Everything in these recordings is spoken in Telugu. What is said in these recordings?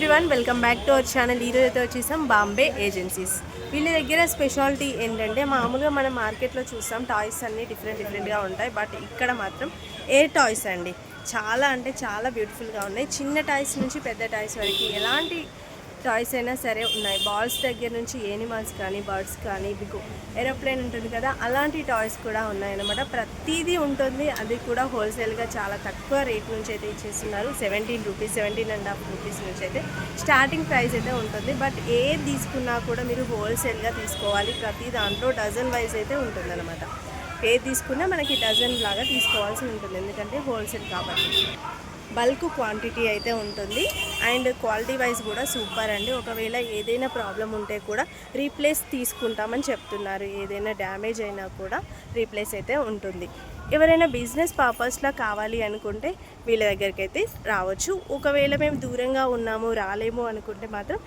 Everyone welcome back to our channel ఈరోజు అయితే వచ్చేసాం బాంబే ఏజెన్సీస్ వీళ్ళ దగ్గర స్పెషాలిటీ ఏంటంటే మామూలుగా మనం మార్కెట్లో చూస్తాం టాయ్స్ అన్నీ డిఫరెంట్ డిఫరెంట్గా ఉంటాయి. బట్ ఇక్కడ మాత్రం ఏ టాయ్స్ అండి. చాలా అంటే చాలా బ్యూటిఫుల్గా ఉన్నాయి. చిన్న టాయ్స్ నుంచి పెద్ద టాయ్స్ వరకు ఎలాంటి టాయ్స్ అయినా సరే ఉన్నాయి. బాల్స్ దగ్గర నుంచి ఏనిమల్స్ కానీ బర్డ్స్ కానీ బిగు ఏరోప్లేన్ ఉంటుంది కదా అలాంటి టాయ్స్ కూడా ఉన్నాయన్నమాట. ప్రతిదీ ఉంటుంది. అది కూడా హోల్సేల్గా చాలా తక్కువ రేట్ నుంచి అయితే ఇచ్చేస్తున్నారు. Seventeen rupees seventeen and half rupees నుంచి అయితే స్టార్టింగ్ ప్రైస్ అయితే ఉంటుంది. బట్ ఏది తీసుకున్నా కూడా మీరు హోల్సేల్గా తీసుకోవాలి. ప్రతి దాంట్లో డజన్ వైజ్ అయితే ఉంటుంది అనమాట ఏది తీసుకున్నా మనకి డజన్ లాగా తీసుకోవాల్సి ఉంటుంది. ఎందుకంటే హోల్సేల్ కాబట్టి. బల్క్ క్వాంటిటీ అయితే ఉంటుంది. అండ్ క్వాలిటీ వైజ్ కూడా సూపర్ అండి. ఒకవేళ ఏదైనా ప్రాబ్లం ఉంటే కూడా రీప్లేస్ తీసుకుంటామని చెప్తున్నారు. ఏదైనా డ్యామేజ్ అయినా కూడా రీప్లేస్ అయితే ఉంటుంది. ఎవరైనా బిజినెస్ పర్పస్లో కావాలి అనుకుంటే వీళ్ళ దగ్గరికి అయితే రావచ్చు. ఒకవేళ మేము దూరంగా ఉన్నాము రాలేము అనుకుంటే మాత్రం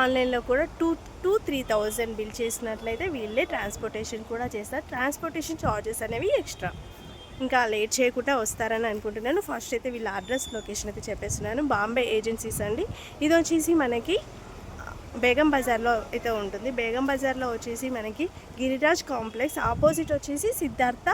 ఆన్లైన్లో కూడా two to three thousand bill చేసినట్లయితే వీళ్ళే ట్రాన్స్పోర్టేషన్ కూడా చేస్తారు. ట్రాన్స్పోర్టేషన్ ఛార్జెస్ అనేవి ఎక్స్ట్రా. ఇంకా లేట్ చేయకుండా వస్తారని అనుకుంటున్నాను. ఫస్ట్ అయితే వీళ్ళ అడ్రస్ లొకేషన్ అయితే చెప్పేస్తున్నాను. బాంబే ఏజెన్సీస్ అండి. ఇది వచ్చేసి మనకి బేగం బజార్లో అయితే ఉంటుంది. బేగం బజార్లో వచ్చేసి మనకి గిరిరాజ్ కాంప్లెక్స్. ఆపోజిట్ వచ్చేసి సిద్ధార్థ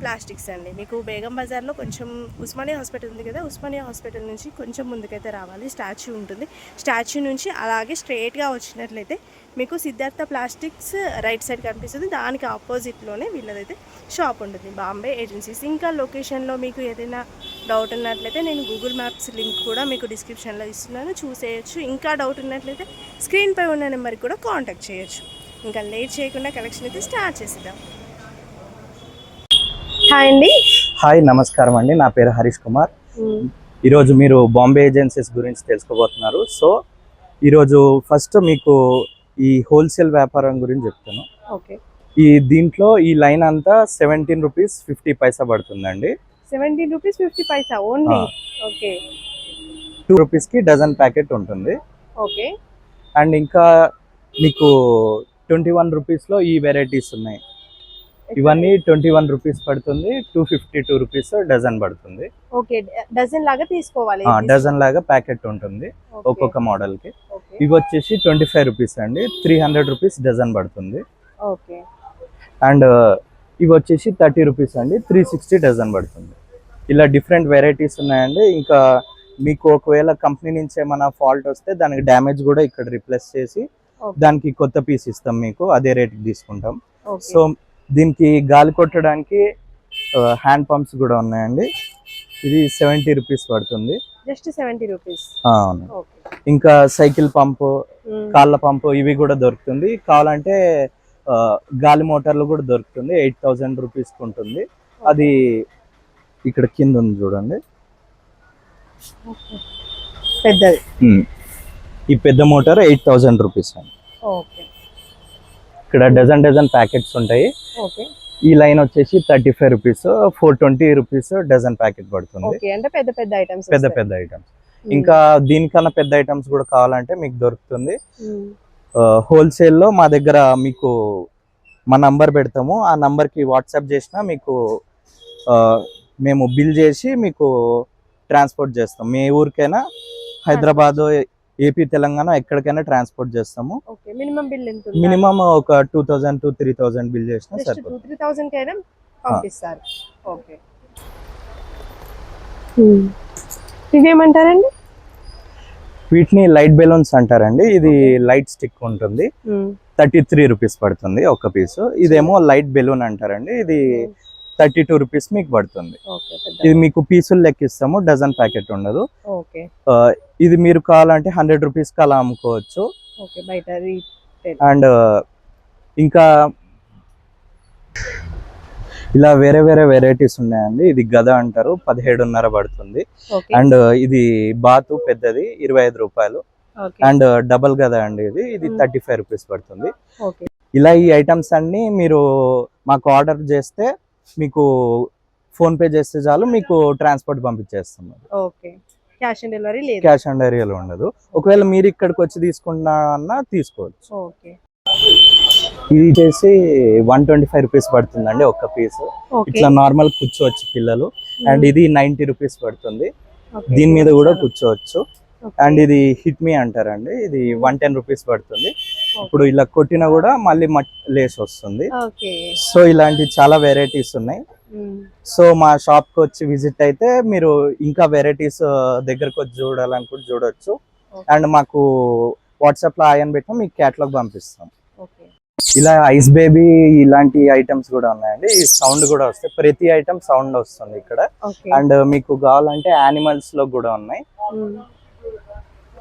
ప్లాస్టిక్స్ అండి. మీకు బేగం బజార్లో కొంచెం ఉస్మానియా హాస్పిటల్ ఉంది కదా ఉస్మానియా హాస్పిటల్ నుంచి కొంచెం ముందుకైతే రావాలి. స్టాచ్యూ ఉంటుంది. స్టాచ్యూ నుంచి అలాగే స్ట్రైట్గా వచ్చినట్లయితే మీకు సిద్ధార్థ ప్లాస్టిక్స్ రైట్ సైడ్ కనిపిస్తుంది. దానికి ఆపోజిట్లోనే వీళ్ళదైతే షాప్ ఉంటుంది. బాంబే ఏజెన్సీస్ ఇంకా లొకేషన్లో మీకు ఏదైనా డౌట్ ఉన్నట్లయితే నేను గూగుల్ మ్యాప్స్ లింక్ కూడా మీకు డిస్క్రిప్షన్లో ఇస్తున్నాను. చూసేయచ్చు. ఇంకా డౌట్ ఉన్నట్లయితే స్క్రీన్పై ఉన్న నెంబర్కి కూడా కాంటాక్ట్ చేయొచ్చు. ఇంకా లేట్ చేయకుండా కలెక్షన్ అయితే స్టార్ట్ చేసేద్దాం. హాయ్ అండి. హాయ్ నమస్కారం అండి. నా పేరు హరీష్ కుమార్. ఈరోజు మీరు బాంబే ఏజెన్సీస్ గురించి తెలుసుకోబోతున్నారు. సో ఈరోజు ఫస్ట్ మీకు ఈ హోల్సేల్ వ్యాపారం గురించి చెప్తాను. ఓకే. ఈ దీంట్లో ఈ లైన్ అంతా సెవెంటీన్ రూపీస్ ఫిఫ్టీ పైసా పడుతుందండి. Seventeen rupees fifty paisa only. Okay. Two రూపీస్కి డజన్ ప్యాకెట్ ఉంటుంది. ఓకే. అండ్ ఇంకా మీకు ట్వంటీ వన్ రూపీస్లో ఈ వెరైటీస్ ఉన్నాయి. ఇవన్నీ ట్వంటీ వన్ రూపీస్ పడుతుంది two fifty two rupees dozen పడుతుంది. ఓకే డజన్ లాగా తీసుకోవాలి డజన్ లాగా ప్యాకెట్ ఉంటుంది ఒక్కొక్క మోడల్కి. ఓకే ఇవి వచ్చేసి ట్వంటీ ఫైవ్ రూపీస్ అండి త్రీ హండ్రెడ్ రూపీస్ డజన్ పడుతుంది. ఓకే అండ్ ఇవి వచ్చేసి థర్టీ రూపీస్ అండి త్రీ సిక్స్టీ డజన్ పడుతుంది. ఇలా డిఫరెంట్ వెరైటీస్ ఉన్నాయండి ఇంకా మీకు ఒకవేళ కంపెనీ నుంచి ఏమైనా ఫాల్ట్ వస్తే దానికి డ్యామేజ్ కూడా ఇక్కడ రిప్లేస్ చేసి. దానికి కొత్త పీస్ ఇస్తాం మీకు అదే రేట్కి తీసుకుంటాం. సో దీనికి గాలి కొట్టడానికి హ్యాండ్ పంప్స్ కూడా ఉన్నాయండి. ఇది సెవెంటీ రూపీస్ పడుతుంది. జస్ట్ సెవెంటీ రూపీస్ అవును. ఇంకా సైకిల్ పంపు కాళ్ళ పంపు ఇవి కూడా దొరుకుతుంది. కావాలంటే గాలి మోటార్లు కూడా దొరుకుతుంది. ఎయిట్ థౌజండ్ రూపీస్కి ఉంటుంది. అది ఇక్కడ కింద ఉంది చూడండి. పెద్దది. ఈ పెద్ద మోటార్ ఎయిట్ థౌజండ్ రూపీస్ అండి. ఓకే. ఇక్కడ డజన్ డజన్ ప్యాకెట్స్ ఉంటాయి. ఈ లైన్ వచ్చేసి thirty five rupees four twenty rupees dozen packet పడుతుంది అంటే పెద్ద పెద్ద ఐటమ్స్ పెద్ద పెద్ద ఐటమ్స్ ఇంకా దీనికన్నా పెద్ద ఐటమ్స్ కూడా కావాలంటే మీకు దొరుకుతుంది. హోల్సేల్లో మా దగ్గర మీకు మా నంబర్ పెడతాము. ఆ నంబర్కి వాట్సాప్ చేసినా మీకు మేము బిల్ చేసి మీకు ట్రాన్స్పోర్ట్ చేస్తాం. మీ ఊరికైనా హైదరాబాద్ ఏపీ తెలంగాణ ఎక్కడికైనా ట్రాన్స్పోర్ట్ చేస్తాము. మినిమం బిల్ ఎంత మినిమం ఒక two thousand to three thousand bill చేసినా టూ త్రీ థౌసండ్ పంపిస్తారు. ఓకే. ఇవేమంటారండి వీటిని లైట్ బెలూన్స్ అంటారండి. ఇది లైట్ స్టిక్ ఉంటుంది. థర్టీ త్రీ రూపీస్ పడుతుంది ఒక పీస్. ఇదేమో లైట్ బెలూన్ అంటారండి. ఇది థర్టీ టూ రూపీస్ మీకు పడుతుంది. ఇది మీకు పీసులు లెక్కిస్తాము డజన్ ప్యాకెట్ ఉండదు. ఇది మీరు కావాలంటే హండ్రెడ్ రూపీస్కి అలా అమ్ముకోవచ్చు. అండ్ ఇంకా ఇలా వేరే వేరే వెరైటీస్ ఉన్నాయండి. ఇది గద అంటారు పదిహేడున్నర పడుతుంది. అండ్ ఇది బాతు పెద్దది ఇరవై ఐదు రూపాయలు. అండ్ డబల్ గద అండి ఇది. ఇది. థర్టీ ఫైవ్ రూపీస్ పడుతుంది. ఇలా ఈ ఐటమ్స్ అన్ని మీరు మాకు ఆర్డర్ చేస్తే మీకు ఫోన్ పే చేస్తే చాలు మీకు ట్రాన్స్పోర్ట్ పంపించేస్తాం ఓకే. క్యాష్ ఆన్ డెలివరీ లేదు. క్యాష్ ఆన్ డెలివరీ ఉండదు. ఒకవేళ మీరు ఇక్కడికి వచ్చి తీసుకున్నా అన్నా తీసుకోవచ్చు. ఓకే. ఇది వచ్చేసి వన్ ట్వంటీ ఫైవ్ రూపీస్ పడుతుందండి ఒక్క పీస్. ఇట్లా నార్మల్ కూర్చోవచ్చు పిల్లలు. అండ్ ఇది నైన్టీ రూపీస్ పడుతుంది. దీని మీద కూడా కూర్చోవచ్చు. అండ్ ఇది హిట్ మీ అంటారండి. ఇది వన్ టెన్ రూపీస్ పడుతుంది. ఇప్పుడు ఇలా కొట్టినా కూడా మళ్ళీ లేస్ వస్తుంది. సో ఇలాంటి చాలా వెరైటీస్ ఉన్నాయి. సో మా షాప్కి వచ్చి విజిట్ అయితే మీరు ఇంకా వెరైటీస్ దగ్గరకు వచ్చి చూడాలనుకుంటే చూడొచ్చు. అండ్ మాకు వాట్సాప్లో ఆయన్ పెట్టినా మీకు క్యాటలాగ్ పంపిస్తాం. ఇలా ఐస్ బేబీ ఇలాంటి ఐటమ్స్ కూడా ఉన్నాయండి. ఈ సౌండ్ కూడా వస్తాయి. ప్రతి ఐటమ్ సౌండ్ వస్తుంది ఇక్కడ. అండ్ మీకు కావాలంటే యానిమల్స్లో కూడా ఉన్నాయి.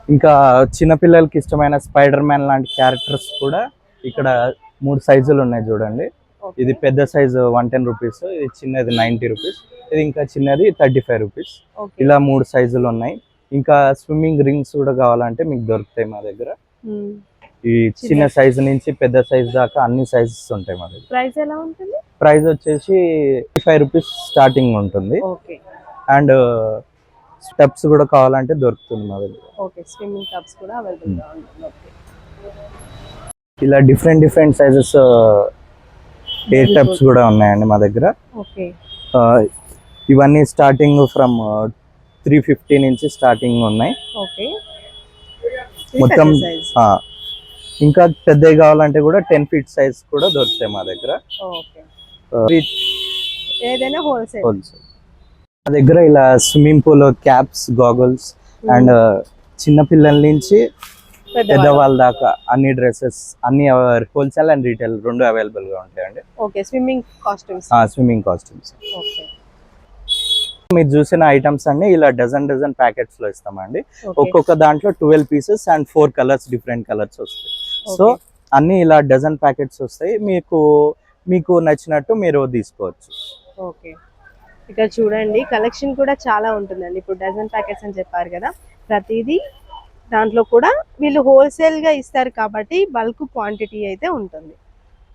ఇంకా చిన్నపిల్లలకి ఇష్టమైన స్పైడర్ మ్యాన్ లాంటి క్యారెక్టర్స్ కూడా ఇక్కడ మూడు సైజులు ఉన్నాయి చూడండి. ఇది పెద్ద సైజు వన్ టెన్ రూపీస్ ఇది చిన్నది నైంటీ రూపీస్ ఇది ఇంకా చిన్నది థర్టీ ఫైవ్ రూపీస్. ఇలా మూడు సైజులు ఉన్నాయి. ఇంకా స్విమ్మింగ్ రింగ్స్ కూడా కావాలంటే మీకు దొరుకుతాయి మా దగ్గర. ఈ చిన్న సైజు నుంచి పెద్ద సైజు దాకా అన్ని సైజెస్ ఉంటాయి మా దగ్గర. ప్రైస్ ఎలా ఉంటుంది? ప్రైస్ వచ్చేసి ఫైవ్ రూపీస్ స్టార్టింగ్ ఉంటుంది. అండ్ స్టెప్స్ కూడా కావాలంటే దొరుకుతుంది మా దగ్గర. ఓకే స్విమ్మింగ్ కప్స్ కూడా అవైలబుల్గా ఉంటుంది. ఓకే. ఇలా different different sizes air tubs కూడా ఉన్నాయండి మా దగ్గర. ఓకే. ఇవన్నీ స్టార్టింగ్ ఫ్రమ్ త్రీ ఫిఫ్టీ నుంచి స్టార్టింగ్ ఉన్నాయి. ఓకే. మొత్తం ఇంకా పెద్దవి కావాలంటే కూడా టెన్ ఫీట్ సైజ్ కూడా దొరుకుతాయి మా దగ్గర. ఏదైనా హోల్సేల్ హోల్సేల్ మా దగ్గర ఇలా swimming pool caps goggles and చిన్న పిల్లల నుంచి పెద్దవాళ్ళ దాకా. అన్ని డ్రెస్సెస్ అన్ని హోల్సేల్ అండ్ రీటైల్ రెండు అవైలబుల్గా ఉంటాయండి. Okay swimming costumes. Swimming costumes. Okay. మీరు చూసిన ఐటమ్స్ అన్ని ఇలా డజన్ డజన్ ప్యాకెట్స్లో ఇస్తామండి ఒక్కొక్క దాంట్లో twelve pieces and four colours different colours వస్తాయి. సో అన్ని ఇలా డజన్ ప్యాకెట్స్ వస్తాయి. మీకు మీకు నచ్చినట్టు మీరు తీసుకోవచ్చు. ఓకే. ఇక్కడ చూడండి కలెక్షన్ కూడా చాలా ఉంటుందండి. ఇప్పుడు డజన్ ప్యాకెట్స్ అని చెప్పారు కదా ప్రతిదీ దాంట్లో కూడా వీళ్ళు హోల్సేల్గా ఇస్తారు కాబట్టి బల్క్ క్వాంటిటీ అయితే ఉంటుంది.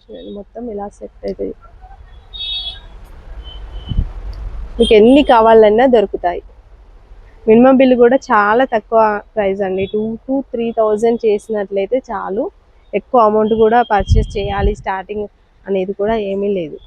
చూడండి మొత్తం ఇలా సెట్ అయితే. మీకు ఎన్ని కావాలన్నా దొరుకుతాయి. మినిమం బిల్ కూడా చాలా తక్కువ ప్రైస్ అండి. టూ టు త్రీ థౌజండ్ చేసినట్లయితే చాలు. ఎక్కువ అమౌంట్ కూడా పర్చేస్ చేయాలి స్టార్టింగ్ అనేది కూడా ఏమీ లేదు.